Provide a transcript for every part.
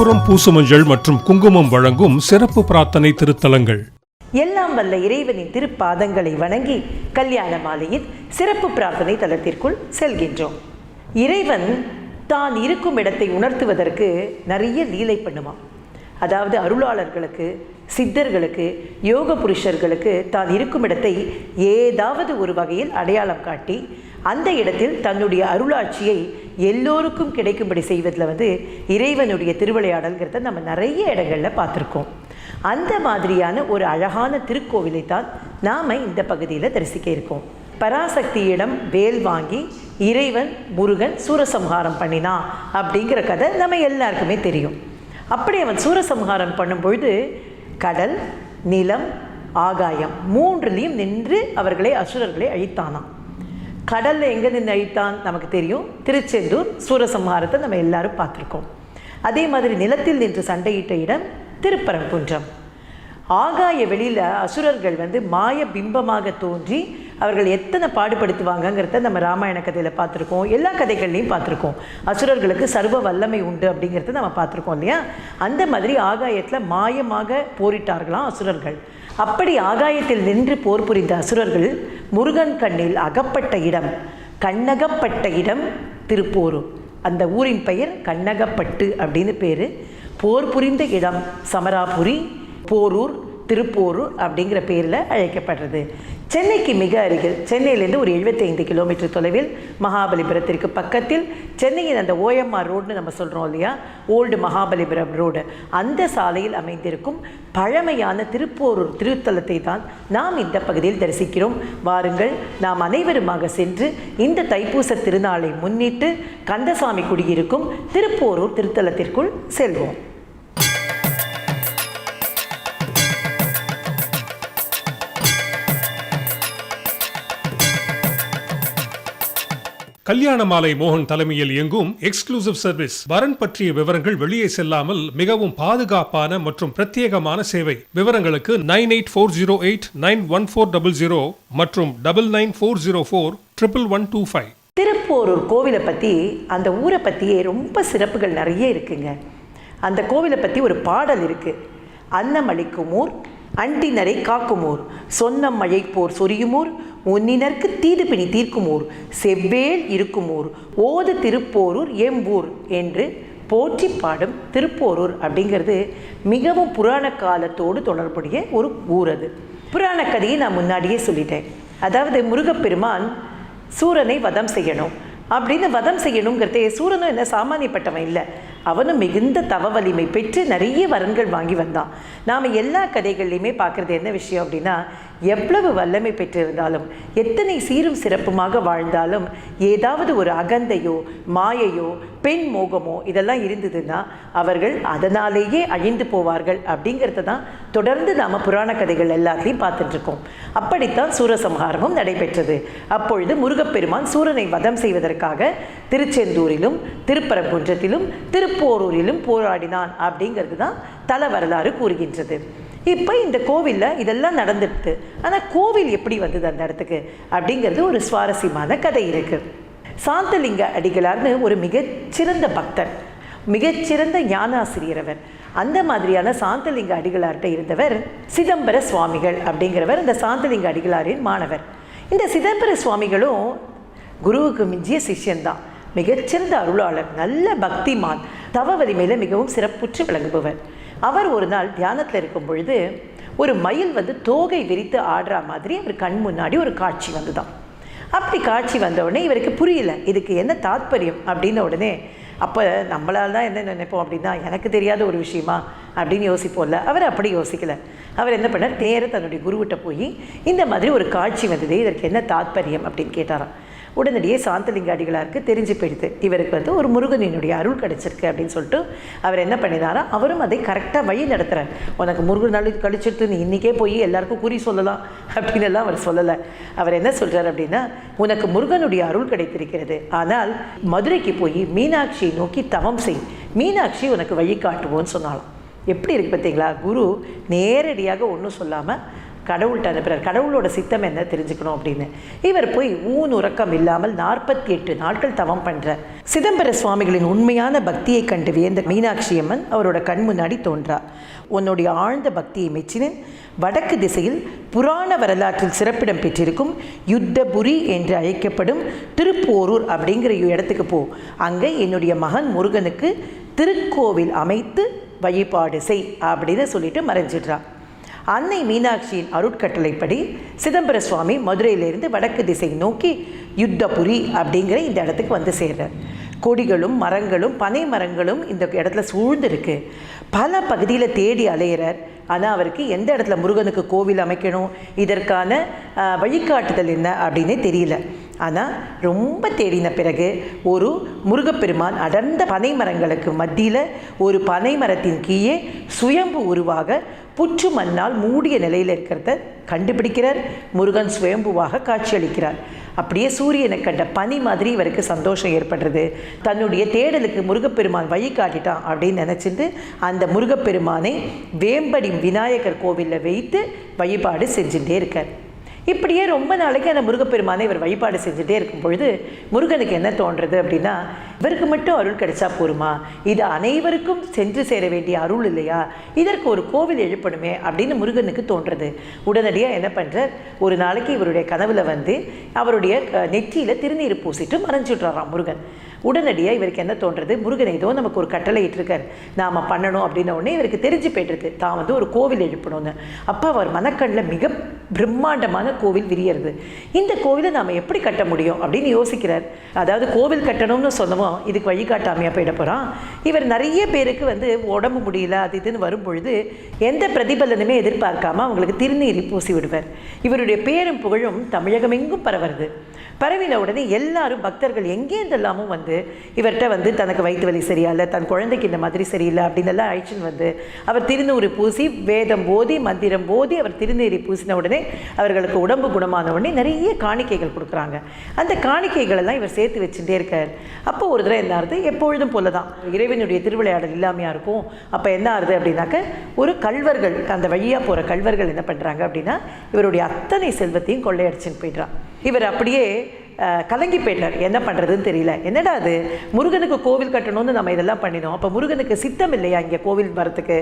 கோபுரம் பூசுமஞ்சள் மற்றும் குங்குமம் வழங்கும் சிறப்பு பிரார்த்தனை திருத்தலங்கள். எல்லாம் வல்ல இறைவனின் திருப்பாதங்களை வணங்கி கல்யாண மாலையின் சிறப்பு பிரார்த்தனை தலத்திற்குள் செல்கின்றோம். இறைவன் தான் இருக்கும் இடத்தை உணர்த்துவதற்கு நிறைய லீலை பண்ணுவான். அதாவது அருளாளர்களுக்கு சித்தர்களுக்கு யோக புருஷர்களுக்கு தான் இருக்கும் இடத்தை ஏதாவது ஒரு வகையில் அடையாளம் காட்டி அந்த இடத்தில் தன்னுடைய அருளாட்சியை எல்லோருக்கும் கிடைக்கும்படி செய்வதில் வந்து இறைவனுடைய திருவிளையாடல்கிறத நம்ம நிறைய இடங்களில் பார்த்துருக்கோம். அந்த மாதிரியான ஒரு அழகான திருக்கோவிலை தான் நாம் இந்த பகுதியில் தரிசிக்க இருக்கோம். பராசக்தியிடம் வேல் வாங்கி இறைவன் முருகன் சூரசம்ஹாரம் பண்ணினான் அப்படிங்கிற கதை நம்ம எல்லாருக்குமே தெரியும். அப்படி அவன் சூரசம்ஹாரம் பண்ணும்பொழுது கடல் நிலம் ஆகாயம் மூன்றுலேயும் நின்று அவர்களை அசுரர்களை அழித்தானான் கடலில் எங்கே நின்று அழித்தான் நமக்கு தெரியும். திருச்செந்தூர் சூரசம்ஹாரத்தை நம்ம எல்லாரும் பார்த்துருக்கோம். அதே மாதிரி நிலத்தில் நின்று சண்டையிட்ட இடம் திருப்பரங்குன்றம். ஆகாய வெளியில் அசுரர்கள் வந்து மாய பிம்பமாக தோன்றி அவர்கள் எத்தனை பாடுபடுத்துவாங்கங்கிறத நம்ம ராமாயண கதையில் பார்த்துருக்கோம். எல்லா கதைகள்லையும் பார்த்துருக்கோம். அசுரர்களுக்கு சர்வ வல்லமை உண்டு அப்படிங்கிறத நம்ம பார்த்துருக்கோம் இல்லையா? அந்த மாதிரி ஆகாயத்தில் மாயமாக போரிட்டார்களாம் அசுரர்கள். அப்படி ஆகாயத்தில் நின்று போர் புரிந்த அசுரர்கள் முருகன் கண்ணில் அகப்பட்ட இடம் கண்ணகப்பட்ட இடம் திருப்போரூர். அந்த ஊரின் பெயர் கண்ணகப்பட்டு அப்படின்னு பேர். போர் புரிந்த இடம் சமராபுரி போரூர் திருப்போரூர் அப்படிங்கிற பேரில் அழைக்கப்படுறது. சென்னைக்கு மிக அருகில் சென்னையிலேருந்து ஒரு 75 கிலோமீட்டர் தொலைவில் மகாபலிபுரத்திற்கு பக்கத்தில் சென்னையின் அந்த ஓஎம்ஆர் ரோடுன்னு நம்ம சொல்கிறோம் இல்லையா? Old Mahabalipuram road. அந்த சாலையில் அமைந்திருக்கும் பழமையான திருப்போரூர் திருத்தலத்தை தான் நாம் இந்த பகுதியில் தரிசிக்கிறோம். வாருங்கள் நாம் அனைவருமாக சென்று இந்த தைப்பூச திருநாளை முன்னிட்டு கந்தசாமி குடியிருக்கும் திருப்போரூர் திருத்தலத்திற்குள் செல்வோம். கல்யாண மாலை மோகன் தலைமையில் இயங்கும் எக்ஸ்க்ளூசிவ் சர்வீஸ் வரன் பற்றிய விவரங்கள் வெளியே செல்லாமல் மிகவும் பாதுகாப்பான மற்றும் பிரத்யேகமான சேவை. விவரங்களுக்கு nine eight four zero eight nine one four double zero மற்றும் double nine four zero four triple one two five Thiruporur கோவிலை பற்றி அந்த ஊரை பற்றியே ரொம்ப சிறப்புகள் நிறைய இருக்குங்க. அந்த கோவிலை பற்றி ஒரு பாடல் இருக்குது அன்னமளிக்கும் ஊர் அண்டினரை காக்கும் ஊர். சொன்ன மழை போர் சொரியுமூர் உன்னினர்க்கு தீது பிணி தீர்க்கும் ஊர் செவ்வேல் இருக்கும் ஊர் ஓது திருப்போரூர் எம்பூர் என்று போற்றி பாடும் திருப்போரூர் அப்படிங்கிறது மிகவும் புராண காலத்தோடு தொடர்புடைய ஒரு ஊர் அது புராண கதையை நான் முன்னாடியே சொல்லிட்டேன். அதாவது முருகப்பெருமான் சூரனை வதம் செய்யணும். அப்படின்னு வதம் செய்யணுங்கிறதே சூரனும் என்ன சாமானியப்பட்டவன் இல்லை. அவனும் மிகுந்த தவ வலிமை பெற்று நிறைய வரன்கள் வாங்கி வந்தான். நாம் எல்லா கதைகள்லையுமே பார்க்குறது என்ன விஷயம் அப்படின்னா எவ்வளவு வல்லமை பெற்றிருந்தாலும் எத்தனை சீரும் சிறப்புமாக வாழ்ந்தாலும் ஏதாவது ஒரு அகந்தையோ மாயையோ பெண் மோகமோ இதெல்லாம் இருந்ததுன்னா அவர்கள் அதனாலேயே அழிந்து போவார்கள் அப்படிங்கிறத தான் தொடர்ந்து நாம் புராண கதைகள் எல்லாத்தையும் பார்த்துட்ருக்கோம் அப்படித்தான் சூரசம்ஹாரமும் நடைபெற்றது. அப்பொழுது முருகப்பெருமான் சூரனை வதம் செய்வதற்காக திருச்செந்தூரிலும் திருப்பரங்குன்றத்திலும் திருப்போரூரிலும் போராடினான் அப்படிங்கிறது தான் தல வரலாறு கூறுகின்றது. இப்போ இந்த கோவிலில் இதெல்லாம் நடந்துட்டு ஆனால் கோவில் எப்படி வந்தது அந்த இடத்துக்கு? அப்படிங்கிறது ஒரு சுவாரஸ்யமான கதை இருக்குது சாந்தலிங்க அடிகளார்னு ஒரு மிகச்சிறந்த பக்தர் மிகச்சிறந்த ஞானாசிரியர் அவர். அந்த மாதிரியான சாந்தலிங்க அடிகளார்கிட்ட இருந்தவர் சிதம்பர சுவாமிகள் அப்படிங்கிறவர் இந்த சாந்தலிங்க அடிகளாரின் மாணவர். இந்த சிதம்பர சுவாமிகளும் குருவுக்கு மிஞ்சிய சிஷ்யன்தான். மிகச்சிறந்த அருளாளர் நல்ல பக்திமான் தவ வலிமையில் மிகவும் சிறப்புற்று விளங்குபவர். அவர் ஒரு நாள் தியானத்தில் இருக்கும் பொழுது ஒரு மயில் வந்து தோகை விரித்து ஆடுற மாதிரி அவர் கண் முன்னாடி ஒரு காட்சி வந்துதான். அப்படி காட்சி வந்த உடனே இவருக்கு புரியல இதுக்கு என்ன தாத்பரியம் அப்படின்ன உடனே அப்போ நம்மளால் தான் என்ன நினைப்போம் அப்படின்னா எனக்கு தெரியாத ஒரு விஷயமா அப்படின்னு யோசிப்போம்ல. அவர் அப்படி யோசிக்கல. அவர் என்ன பண்ணார்? நேராக தன்னுடைய குருவிட்ட போய் இந்த மாதிரி ஒரு காட்சி வந்தது இதற்கு என்ன தாத்பரியம் அப்படின்னு கேட்டாராம். உடனடியே சாந்தலிங்க அடிகளாருக்கு தெரிஞ்சு போயிடுது. இவருக்கு வந்து ஒரு முருகனினுடைய அருள் கிடைச்சிருக்கு அப்படின்னு சொல்லிட்டு அவர் என்ன பண்ணினாரா அவரும் அதை கரெக்டாக வழி நடத்துகிறார் உனக்கு முருகன் அருள் கிடைச்சிட்டு நீ இன்றைக்கே போய் எல்லாருக்கும் குறி சொல்லலாம் அப்படின்னு எல்லாம் அவர் சொல்லலை. அவர் என்ன சொல்கிறார் அப்படின்னா உனக்கு முருகனுடைய அருள் கிடைத்திருக்கிறது. ஆனால் மதுரைக்கு போய் மீனாட்சியை நோக்கி தவம் செய். மீனாட்சி உனக்கு வழி காட்டுவோன்னு சொன்னாலும் எப்படி இருக்கு பார்த்தீங்களா? குரு நேரடியாக ஒன்றும் சொல்லாமல் கடவுள்கிட்ட அனுப்புகிறார் கடவுளோட சித்தம் என்ன தெரிஞ்சுக்கணும் அப்படின்னு. இவர் போய் ஊன் உறக்கம் இல்லாமல் நாற்பத்தி எட்டு நாட்கள் தவம் பண்ணுறார் சிதம்பர சுவாமிகளின் உண்மையான பக்தியை கண்டு வியந்த மீனாட்சி அம்மன் அவரோட கண் முன்னாடி தோன்றா உன்னுடைய ஆழ்ந்த பக்தியை மெச்சினேன் வடக்கு திசையில் புராண வரலாற்றில் சிறப்பிடம் பெற்றிருக்கும் யுத்தபுரி என்று அழைக்கப்படும் திருப்போரூர் அப்படிங்கிற இடத்துக்கு போ. அங்கே என்னுடைய மகன் முருகனுக்கு திருக்கோவில் அமைத்து வழிபாடு செய் அப்படின்னு சொல்லிட்டு மறைஞ்சிடுறான். அன்னை மீனாட்சியின் அருட்கட்டளைப்படி சிதம்பர சுவாமி மதுரையிலிருந்து வடக்கு திசை நோக்கி யுத்தபுரி அப்படிங்கிற இந்த இடத்துக்கு வந்து சேர்றார். கொடிகளும் மரங்களும் பனை மரங்களும் இந்த இடத்துல சூழ்ந்திருக்கு. பல பகுதியில் தேடி அலையிறார். ஆனால் அவருக்கு எந்த இடத்துல முருகனுக்கு கோவில் அமைக்கணும்? இதற்கான வழிகாட்டுதல் என்ன அப்படின்னே தெரியல. ஆனால் ரொம்ப தேடின பிறகு ஒரு முருகப்பெருமான் அடர்ந்த பனை மரங்களுக்கு மத்தியில் ஒரு பனை மரத்தின் கீழே சுயம்பு உருவாக புற்று மண்ணால் மூடிய நிலையில் இருக்கிறத கண்டுபிடிக்கிறார். முருகன் சுயம்புவாக காட்சியளிக்கிறார். அப்படியே சூரியனை கண்ட பனி மாதிரி இவருக்கு சந்தோஷம் ஏற்படுறது. தன்னுடைய தேடலுக்கு முருகப்பெருமான் வழி காட்டிட்டான் அப்படின்னு நினச்சிட்டு அந்த முருகப்பெருமானை வேம்படி விநாயகர் கோவிலில் வைத்து வழிபாடு செஞ்சுட்டே இருக்கார். இப்படியே ரொம்ப நாளைக்கு அந்த முருகப்பெருமானை இவர் வழிபாடு செஞ்சுட்டே இருக்கும் பொழுது முருகனுக்கு என்ன தோன்றது அப்படின்னா இவருக்கு மட்டும் அருள் கிடைச்சா போருமா? இது அனைவருக்கும் சென்று சேர வேண்டிய அருள் இல்லையா? இதற்கு ஒரு கோவில் எழுப்பணுமே அப்படின்னு முருகனுக்கு தோன்றது. உடனடியாக என்ன பண்ணுறார் ஒரு நாளைக்கு இவருடைய கனவுல வந்து அவருடைய நெற்றியில் திருநீர் பூசிட்டு மறைஞ்சுட்றாராம் முருகன். உடனடியாக இவருக்கு என்ன தோன்றது? முருகன் ஏதோ நமக்கு ஒரு கட்டளை இட்டிருக்கார். நாம் பண்ணணும் அப்படின்ன உடனே இவருக்கு தெரிஞ்சு போய்ட்டுருது தான் வந்து ஒரு கோவில் எழுப்பணும்னு. அப்போ அவர் மனக்கண்ணில் மிக பிரம்மாண்டமான கோவில் விரியறது. இந்த கோவிலை நாம் எப்படி கட்ட முடியும் அப்படின்னு யோசிக்கிறார். அதாவது கோவில் கட்டணும்னு சொன்னவும் இதுக்கு வழிகாட்டாமையாக போயிட போகிறான் இவர் நிறைய பேருக்கு வந்து உடம்பு முடியல அது இதுன்னு வரும் பொழுது எந்த பிரதிபலனுமே எதிர்பார்க்காம அவங்களுக்கு திருநீரி பூசி விடுவார். இவருடைய பேரும் புகழும் தமிழகமெங்கும் பரவுறது. பரவின உடனே எல்லாரும் பக்தர்கள் எங்கேருந்தெல்லாமும் வந்து இவர்கிட்ட வந்து தனக்கு வயிற்று வலி சரியில்லை தன் குழந்தைக்கு இந்த மாதிரி சரியில்லை அப்படின்னு எல்லாம் அழைச்சின்னு வந்து அவர் திருநூறு பூசி வேதம் போதி மந்திரம் போதி அவர் திருநீரி பூசின உடனே அவர்களுக்கு உடம்பு குணமான உடனே நிறைய காணிக்கைகள் கொடுக்குறாங்க. அந்த காணிக்கைகள் எல்லாம் இவர் சேர்த்து வச்சுட்டே இருக்கார். அப்போ ஒரு தடவை என்ன ஆகுது? எப்பொழுதும் போல தான் இறைவனுடைய திருவிளையாடல் இல்லாமையாக இருக்கும். அப்போ என்ன ஆகுது அப்படின்னாக்க ஒரு கல்வர்கள் அந்த வழியாக போகிற கல்வர்கள் என்ன பண்ணுறாங்க அப்படின்னா இவருடைய அத்தனை செல்வத்தையும் கொள்ளையடிச்சுன்னு போயிடுறான். இவர் அப்படியே கலங்கி போயிட்டார் என்ன பண்ணுறதுன்னு தெரியல. என்னடா அது? முருகனுக்கு கோவில் கட்டணும்னு நம்ம இதெல்லாம் பண்ணினோம். அப்போ முருகனுக்கு சித்தம் இல்லையா இங்கே கோவில் வரத்துக்கு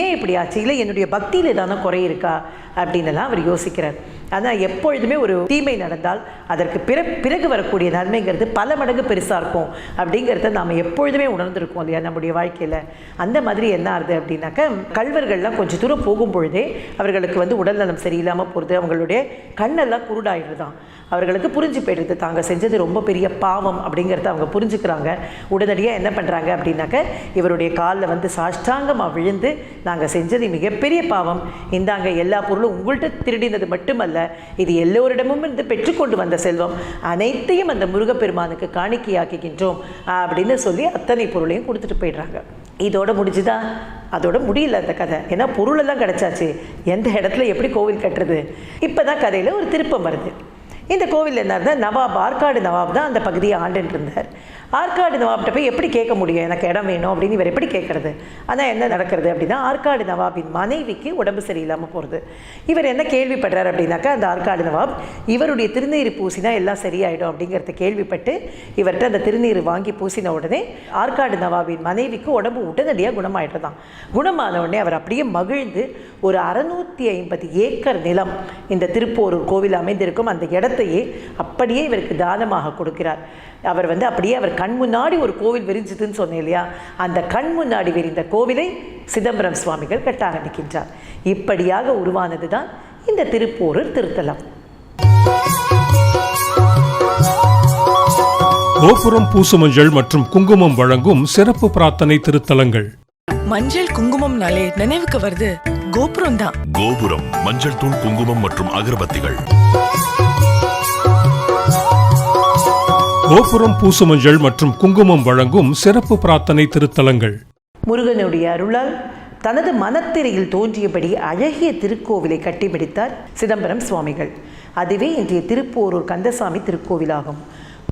ஏன் இப்படி ஆச்சு? இல்லை என்னுடைய பக்தியில் ஏதான குறை இருக்கா? அப்படின்னுலாம் அவர் யோசிக்கிறார். ஆனால் எப்பொழுதுமே ஒரு தீமை நடந்தால் அதற்கு பிற பிறகு வரக்கூடிய நன்மைங்கிறது பல மடங்கு பெருசாக இருக்கும். அப்படிங்கிறத நாம் எப்பொழுதுமே உணர்ந்திருக்கோம் இல்லையா நம்முடைய வாழ்க்கையில். அந்த மாதிரி என்ன ஆகுது அப்படின்னாக்க கல்வர்கள்லாம் கொஞ்சம் தூரம் போகும் பொழுதே அவர்களுக்கு வந்து உடல்நலம் சரியில்லாமல் போகிறது அவங்களுடைய கண்ணெல்லாம் குருடாயிடுதான். அவர்களுக்கு புரிஞ்சு போயிடுது தாங்க செஞ்சது ரொம்ப பெரிய பாவம் அப்படிங்கிறத அவங்க புரிஞ்சுக்கிறாங்க. உடனடியாக என்ன பண்ணுறாங்க அப்படின்னாக்க இவருடைய காலில் வந்து சாஷ்டாங்கமாக விழுந்து நாங்கள் செஞ்சது மிகப்பெரிய பாவம். இந்தாங்க எல்லா பொருளும் உங்கள்கிட்ட திருடினது மட்டுமல்ல இது எல்லோரிடமும் இருந்து பெற்றுக்கொண்டு வந்த செல்வம். அனைத்தையும் அந்த முருகப்பெருமானுக்கு காணிக்கையாக்குகின்றோம் அப்படின்னு சொல்லி அத்தனை பொருளையும் கொடுத்துட்டு போயிடுறாங்க. இதோட முடிஞ்சுதா? அதோட முடியல அந்த கதை. ஏன்னா பொருளெல்லாம் கிடச்சாச்சு. எந்த இடத்துல எப்படி கோவில் கட்டுறது? இப்போ தான் கதையில் ஒரு திருப்பம் வருது. இந்த கோவில் என்ன இருந்தால் நவாப் ஆற்காடு நவாப் தான் அந்த பகுதியை ஆண்டுட்டு இருந்தார் ஆற்காடு நவாப்கிட்ட போய் எப்படி கேட்க முடியும்? எனக்கு இடம் வேணும் அப்படின்னு இவர் எப்படி கேட்குறது? ஆனால் என்ன நடக்கிறது அப்படின்னா ஆற்காடு நவாபின் மனைவிக்கு உடம்பு சரியில்லாமல் போகிறது இவர் என்ன கேள்விப்படுறார் அப்படின்னாக்கா அந்த ஆற்காடு நவாப் இவருடைய திருநீர் பூசினா எல்லாம் சரியாயிடும் அப்படிங்கிறத கேள்விப்பட்டு இவர்கிட்ட அந்த திருநீர் வாங்கி பூசின உடனே ஆற்காடு நவாபின் மனைவிக்கு உடம்பு உடனடியாக குணமாயிட்டதான் குணமான உடனே அவர் அப்படியே மகிழ்ந்து ஒரு அறநூற்றி ஐம்பது ஏக்கர் நிலம் இந்த திருப்போரூர் கோவில் அமைந்திருக்கும் அந்த இடத்தையே அப்படியே இவருக்கு தானமாக கொடுக்கிறார். அவர் வந்து அப்படியே அவர் கண் முன்னாடி ஒரு கோவில் விரிஞ்சுதுன்னு சொன்னேன் இல்லையா? அந்த கண் முன்னாடி விரிந்த கோவிலை சிதம்பரம் சுவாமிகள் கட்ட ஆரம்பிக்கின்றார். இப்படியாக உருவானது தான் இந்த திருப்போரூர் திருத்தலம். கோபுரம் பூசுமஞ்சள் மற்றும் குங்குமம் வழங்கும் சிறப்பு பிரார்த்தனை திருத்தலங்கள். மஞ்சள் குங்குமம்னாலே நினைவுக்கு வருது. கோபுரம் தான் கோபுரம் மஞ்சள் தூள் குங்குமம் மற்றும் அகர்பத்திகள். கோபுரம் பூசுமஞ்சள் மற்றும் குங்குமம் வழங்கும் சிறப்பு பிரார்த்தனை திருத்தலங்கள். முருகனுடைய அருளால் தனது மனத்திரையில் தோன்றியபடி அழகிய திருக்கோவிலை கட்டி முடித்தார் சிதம்பரம் சுவாமிகள். அதுவே இன்றைய திருப்போரூர் கந்தசாமி திருக்கோவிலாகும்.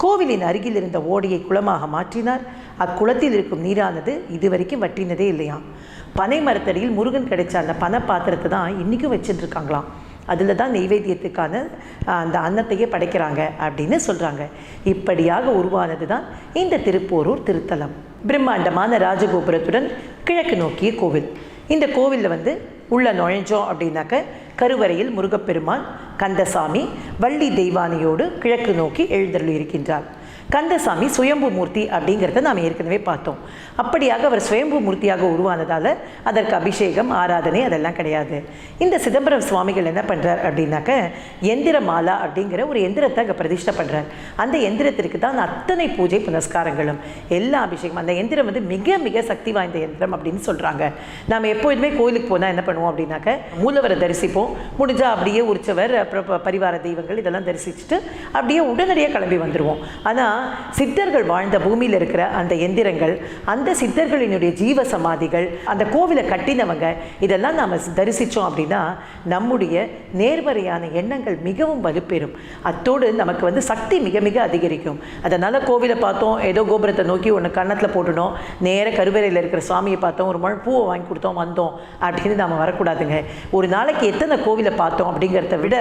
கோவிலின் அருகில் இருந்த ஓடையை குளமாக மாற்றினார். அக்குளத்தில் இருக்கும் நீரானது இதுவரைக்கும் வட்டினதே இல்லையாம். பனை மரத்தடியில் முருகன் கிடைச்ச அந்த பனை பாத்திரத்தை தான் இன்றைக்கும் வச்சுட்டு இருக்காங்களாம் அதில் தான் நெய்வேத்தியத்துக்கான அந்த அன்னத்தையே படைக்கிறாங்க அப்படின்னு சொல்கிறாங்க இப்படியாக உருவானது தான் இந்த திருப்போரூர் திருத்தலம். பிரம்மாண்டமான ராஜகோபுரத்துடன் கிழக்கு நோக்கிய கோவில். இந்த கோவிலில் வந்து உள்ள நுழைஞ்சோம் அப்படின்னாக்க கருவறையில் முருகப்பெருமான் கந்தசாமி வள்ளி தெய்வானையோடு கிழக்கு நோக்கி எழுந்தருளி இருக்கின்றார் கந்தசாமி சுயம்பு மூர்த்தி அப்படிங்கிறத நாம் ஏற்கனவே பார்த்தோம். அப்படியாக அவர் சுயம்பு மூர்த்தியாக உருவானதால் அதற்கு அபிஷேகம் ஆராதனை அதெல்லாம் கிடையாது. இந்த சிதம்பரம் சுவாமிகள் என்ன பண்ணுறார் அப்படின்னாக்க எந்திர மாலா அப்படிங்கிற ஒரு எந்திரத்தை அங்கே பிரதிஷ்டை பண்ணுறார் அந்த எந்திரத்திற்கு தான் அத்தனை பூஜை புனஸ்காரங்களும் எல்லா அபிஷேகம் அந்த எந்திரம் வந்து மிக மிக சக்தி வாய்ந்த எந்திரம் அப்படின்னு சொல்கிறாங்க நாம் எப்போதுமே கோயிலுக்கு போனால் என்ன பண்ணுவோம் அப்படின்னாக்க மூலவரை தரிசிப்போம். முடிஞ்சால் அப்படியே உற்சவர் அப்புறம் ப- பரிவார தெய்வங்கள் இதெல்லாம் தரிசிச்சுட்டு அப்படியே உடனடியாக கிளம்பி வந்துடுவோம் ஆனால் சித்தர்கள் வாழ்ந்த பூமியில் இருக்கிற அந்த எந்திரங்கள் அந்த சித்தர்களினுடைய ஜீவ சமாதிகள் அந்த கோவிலை கட்டினவங்க இதெல்லாம் நாம் தரிசித்தோம் அப்படின்னா நம்முடைய நேர்மறையான எண்ணங்கள் மிகவும் வலுப்பெறும். அத்தோடு நமக்கு வந்து சக்தி மிக மிக அதிகரிக்கும். அதனால் கோவிலை பார்த்தோம் ஏதோ கோபுரத்தை நோக்கி ஒன்று கன்னத்தில் போட்டுனோம் நேர கருவறையில் இருக்கிற சுவாமியை பார்த்தோம் ஒரு மழை பூவை வாங்கி கொடுத்தோம் வந்தோம் அப்படின்னு நாம் வரக்கூடாதுங்க. ஒரு நாளைக்கு எத்தனை கோவிலை பார்த்தோம் அப்படிங்கிறத விட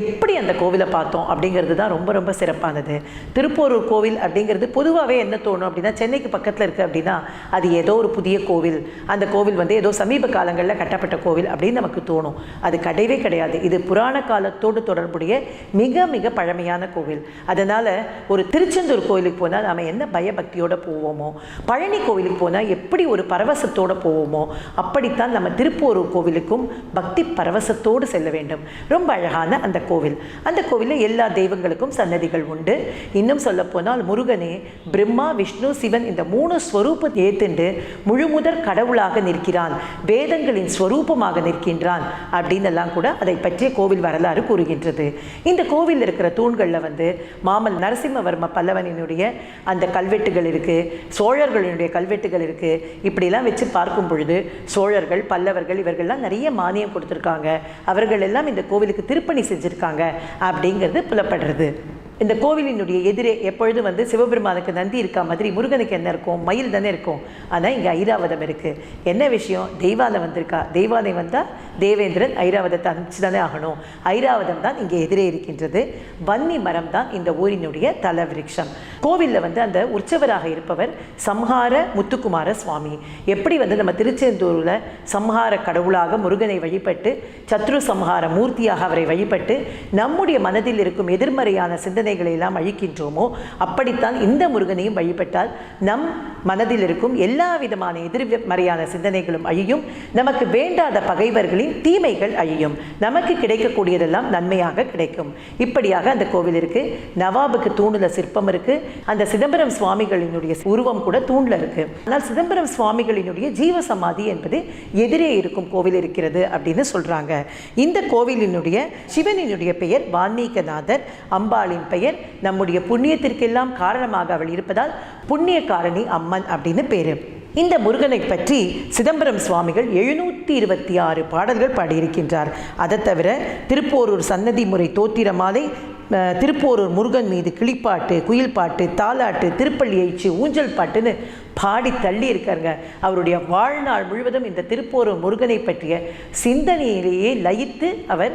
எப்படி அந்த கோவிலை பார்த்தோம் அப்படிங்கிறது தான் ரொம்ப ரொம்ப சிறப்பானது. திருப்பூர் திருப்போரூர் கோவில் அப்படிங்கிறது பொதுவாகவே என்ன தோணும் அப்படின்னா சென்னைக்கு பக்கத்தில் இருக்குது அப்படின்னா அது ஏதோ ஒரு புதிய கோவில். அந்த கோவில் வந்து ஏதோ சமீப காலங்களில் கட்டப்பட்ட கோவில் அப்படின்னு நமக்கு தோணும். அது கிடையவே கிடையாது. இது புராண காலத்தோடு தொடர்புடைய மிக மிக பழமையான கோவில். அதனால் ஒரு திருச்செந்தூர் கோயிலுக்கு போனால் நாம் என்ன பயபக்தியோடு போவோமோ பழனி கோவிலுக்கு போனால் எப்படி ஒரு பரவசத்தோடு போவோமோ அப்படித்தான் நம்ம திருப்போரூர் கோவிலுக்கும் பக்தி பரவசத்தோடு செல்ல வேண்டும். ரொம்ப அழகான அந்த கோவில். அந்த கோவிலில் எல்லா தெய்வங்களுக்கும் சன்னதிகள் உண்டு. இன்னும் சொல்ல சொல்லப்போனால் முருகனே பிரம்மா விஷ்ணு சிவன் இந்த மூணு ஸ்வரூபத்தை ஏத்துண்டு முழுமுதற் கடவுளாக நிற்கிறான் வேதங்களின் ஸ்வரூபமாக நிற்கின்றான் அப்படின்னு எல்லாம் கூட அதை பற்றிய கோவில் வரலாறு கூறுகின்றது. இந்த கோவில் இருக்கிற தூண்களில் வந்து மாமல் நரசிம்மவர்ம பல்லவனினுடைய அந்த கல்வெட்டுகள் இருக்குது சோழர்களினுடைய கல்வெட்டுகள் இருக்குது இப்படிலாம் வச்சு பார்க்கும் பொழுது சோழர்கள் பல்லவர்கள் இவர்கள்லாம் நிறைய மானியம் கொடுத்துருக்காங்க. அவர்கள் எல்லாம் இந்த கோவிலுக்கு திருப்பணி செஞ்சுருக்காங்க அப்படிங்கிறது புலப்படுறது. இந்த கோவிலினுடைய எதிரே எப்பொழுதும் வந்து சிவபெருமானுக்கு நந்தி இருக்கா மாதிரி முருகனுக்கு என்ன இருக்கும்? மயில் தானே இருக்கும். ஆனால் இங்கே ஐராவதம் இருக்குது என்ன விஷயம்? தெய்வானை வந்திருக்கா? தெய்வாலயம் வந்தால் தேவேந்திரன் ஐராவதத்தை அனுப்பிச்சு தானே ஆகணும். ஐராவதம் தான் இங்கே எதிரே இருக்கின்றது. வன்னி மரம் தான் இந்த ஊரினுடைய தல விருட்சம் கோவிலில் வந்து அந்த உற்சவராக இருப்பவர் சம்ஹார முத்துக்குமார சுவாமி. எப்படி வந்து நம்ம திருச்செந்தூரில் சம்ஹார கடவுளாக முருகனை வழிபட்டு சத்ரு சம்ஹார மூர்த்தியாக அவரை வழிபட்டு நம்முடைய மனதில் இருக்கும் எதிர்மறையான சிந்தனைகளை எல்லாம் அழிக்கின்றோமோ அப்படித்தான் இந்த முருகனையும் வழிபட்டால் நம் மனதில் இருக்கும் எல்லா விதமான எதிர்மறையான சிந்தனைகளும் அழியும். நமக்கு வேண்டாத பகைவர்களின் தீமைகள் அழியும். நமக்கு கிடைக்கக்கூடியதெல்லாம் நன்மையாக கிடைக்கும். இப்படியாக அந்த கோவில் இருக்கு நவாபுக்கு தூணுல சிற்பம் இருக்கு. அந்த சிதம்பரம் சுவாமிகளினுடைய உருவம் கூட தூண்ல இருக்கு. ஆனால் சிதம்பரம் சுவாமிகளினுடைய ஜீவசமாதி என்பது எதிரே இருக்கும் கோவில் இருக்கிறது அப்படின்னு சொல்றாங்க. இந்த கோவிலினுடைய சிவனினுடைய பெயர் வால்மீகநாதர் அம்பாளின் பெயர். நம்முடைய புண்ணியத்திற்கெல்லாம் காரணமாக அவள் இருப்பதால் புண்ணியகாரணி அம்மன் அப்படின்னு பேரு. இந்த முருகனை பற்றி சிதம்பரம் சுவாமிகள் எழுநூற்றி இருபத்தி ஆறு பாடல்கள் பாடியிருக்கின்றார். அதை தவிர திருப்போரூர் சன்னதி முறை தோத்திர மாலை அஹ், திருப்போரூர் முருகன் மீது கிளிப்பாட்டு குயில் பாட்டு தாலாட்டு திருப்பள்ளி எழுச்சி ஊஞ்சல் பாட்டுன்னு பாடி தள்ளி இருக்காருங்க. அவருடைய வாழ்நாள் முழுவதும் இந்த திருப்போரூர் முருகனை பற்றிய சிந்தனையிலேயே லயித்து அவர்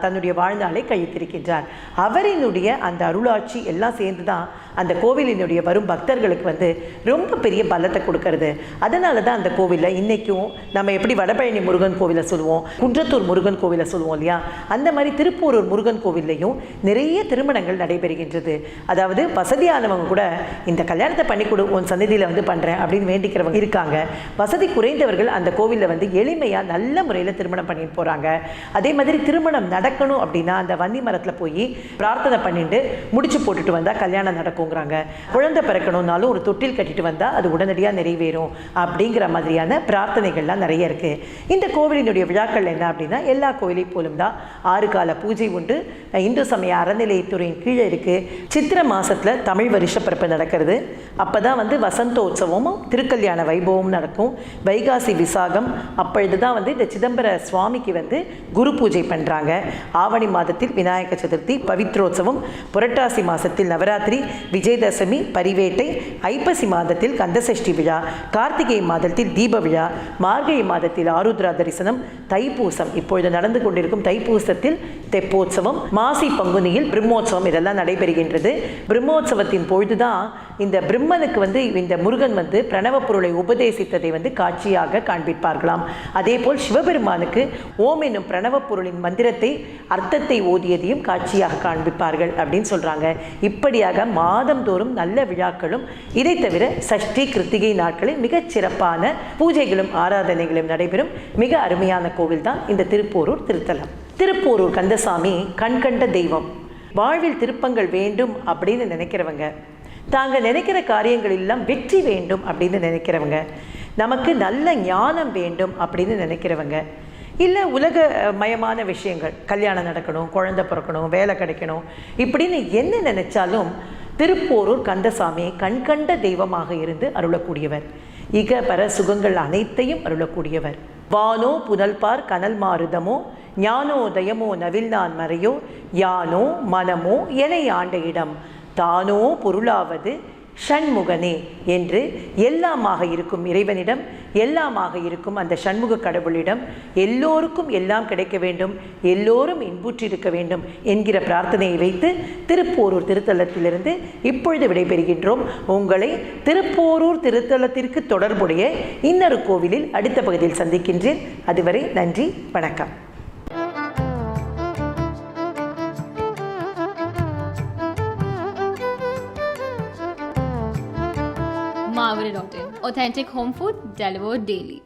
தன்னுடைய வாழ்நாளை கழித்திருக்கின்றார். அவரினுடைய அந்த அருளாட்சி எல்லாம் சேர்ந்து தான் அந்த கோவிலினுடைய வரும் பக்தர்களுக்கு வந்து ரொம்ப பெரிய பலத்தை கொடுக்கறது. அதனால தான் அந்த கோவிலில் இன்றைக்கும் நம்ம எப்படி வடபழனி முருகன் கோவிலை சொல்லுவோம் குன்றத்தூர் முருகன் கோவிலை சொல்லுவோம் இல்லையா? அந்த மாதிரி திருப்பூரூர் முருகன் கோவில்லையும் நிறைய திருமணங்கள் நடைபெறுகின்றது. அதாவது வசதியானவங்க கூட இந்த கல்யாணத்தை பண்ணி கொடு உன் சந்நிதியில் வந்து பண்ணுறேன் அப்படின்னு வேண்டிக்கிறவங்க இருக்காங்க. வசதி குறைந்தவர்கள் அந்த கோவிலில் வந்து எளிமையாக நல்ல முறையில் திருமணம் பண்ணிட்டு போகிறாங்க அதே மாதிரி திருமணம் நடக்கணும் அப்படின்னா அந்த வன்னி மரத்தில் போய் பிரார்த்தனை பண்ணிட்டு முடிச்சு போட்டுட்டு வந்தால் கல்யாணம் நடக்கும். நடக்குங்கிறாங்க குழந்தை பிறக்கணும்னாலும் ஒரு தொட்டில் கட்டிட்டு வந்தால் அது உடனடியாக நிறைவேறும் அப்படிங்கிற மாதிரியான பிரார்த்தனைகள்லாம் நிறைய இருக்குது இந்த கோவிலினுடைய விழாக்கள் என்ன அப்படின்னா எல்லா கோவிலையும் போலும் தான் ஆறு கால பூஜை உண்டு. இந்து சமய அறநிலையத்துறையின் கீழே இருக்குது சித்திரை மாதத்தில் தமிழ் வருஷப்பிறப்பு நடக்கிறது. அப்போ தான் வந்து வசந்தோத்சவமும் திருக்கல்யாண வைபவமும் நடக்கும். வைகாசி விசாகம் அப்பொழுது தான் வந்து இந்த சிதம்பர சுவாமிக்கு வந்து குரு பூஜை பண்ணுறாங்க ஆவணி மாதத்தில் விநாயக சதுர்த்தி பவித்ரோத்சவம் புரட்டாசி மாதத்தில் நவராத்திரி விஜயதசமி பரிவேட்டை ஐப்பசி மாதத்தில் கந்தசஷ்டி விழா கார்த்திகை மாதத்தில் தீப விழா மார்கழி மாதத்தில் ஆருத்ரா தரிசனம் தைப்பூசம். இப்பொழுது நடந்து கொண்டிருக்கும் தைப்பூசத்தில் தெப்போத்சவம் மாசி பங்குனியில் பிரம்மோத்சவம் இதெல்லாம் நடைபெறுகின்றது. பிரம்மோற்சவத்தின் பொழுதுதான் இந்த பிரம்மனுக்கு வந்து இந்த முருகன் வந்து பிரணவ பொருளை உபதேசித்ததை வந்து காட்சியாக காண்பிப்பார்களாம். அதே போல் சிவபெருமானுக்கு ஓம் என்னும் பிரணவ பொருளின் மந்திரத்தை அர்த்தத்தை ஓதியதையும் காட்சியாக காண்பிப்பார்கள் அப்படின்னு சொல்றாங்க. இப்படியாக மாதந்தோறும் நல்ல விழாக்களும் இதை தவிர சஷ்டி கிருத்திகை நாட்களில் மிகச் சிறப்பான பூஜைகளும் ஆராதனைகளும் நடைபெறும். மிக அருமையான கோவில் தான் இந்த திருப்போரூர் திருத்தலம். திருப்போரூர் கந்தசாமி கண்கண்ட தெய்வம். வாழ்வில் திருப்பங்கள் வேண்டும் அப்படின்னு நினைக்கிறவங்க தாங்கள் நினைக்கிற காரியங்கள் எல்லாம் வெற்றி வேண்டும் அப்படின்னு நினைக்கிறவங்க. நமக்கு நல்ல ஞானம் வேண்டும் அப்படின்னு நினைக்கிறவங்க. இல்லை உலக மயமான விஷயங்கள். கல்யாணம் நடக்கணும் குழந்தை பிறக்கணும் வேலை கிடைக்கணும் இப்படின்னு என்ன நினைச்சாலும் திருப்போரூர் கந்தசாமி கண்கண்ட தெய்வமாக இருந்து அருளக்கூடியவர். இக பர சுகங்கள் அனைத்தையும் அருளக்கூடியவர். வானோ புனல்பார் கனல் மாருதமோ ஞானோதயமோ நவில்நான் மறையோ யானோ மனமோ என ஆண்ட இடம். தானோ பொருளாவது ஷண்முகனே என்று எல்லாமாக இருக்கும் இறைவனிடம் எல்லாமாக இருக்கும் அந்த சண்முக கடவுளிடம் எல்லோருக்கும் எல்லாம் கிடைக்க வேண்டும் எல்லோரும் இன்புற்றிருக்க வேண்டும் என்கிற பிரார்த்தனையை வைத்து திருப்போரூர் திருத்தலத்திலிருந்து இப்பொழுது விடைபெறுகின்றோம். உங்களை திருப்போரூர் திருத்தலத்திற்கு தொடர்புடைய இன்னொரு கோவிலில் அடுத்த பகுதியில் சந்திக்கின்றேன். அதுவரை நன்றி வணக்கம். Marvel.in. Authentic home food delivered daily.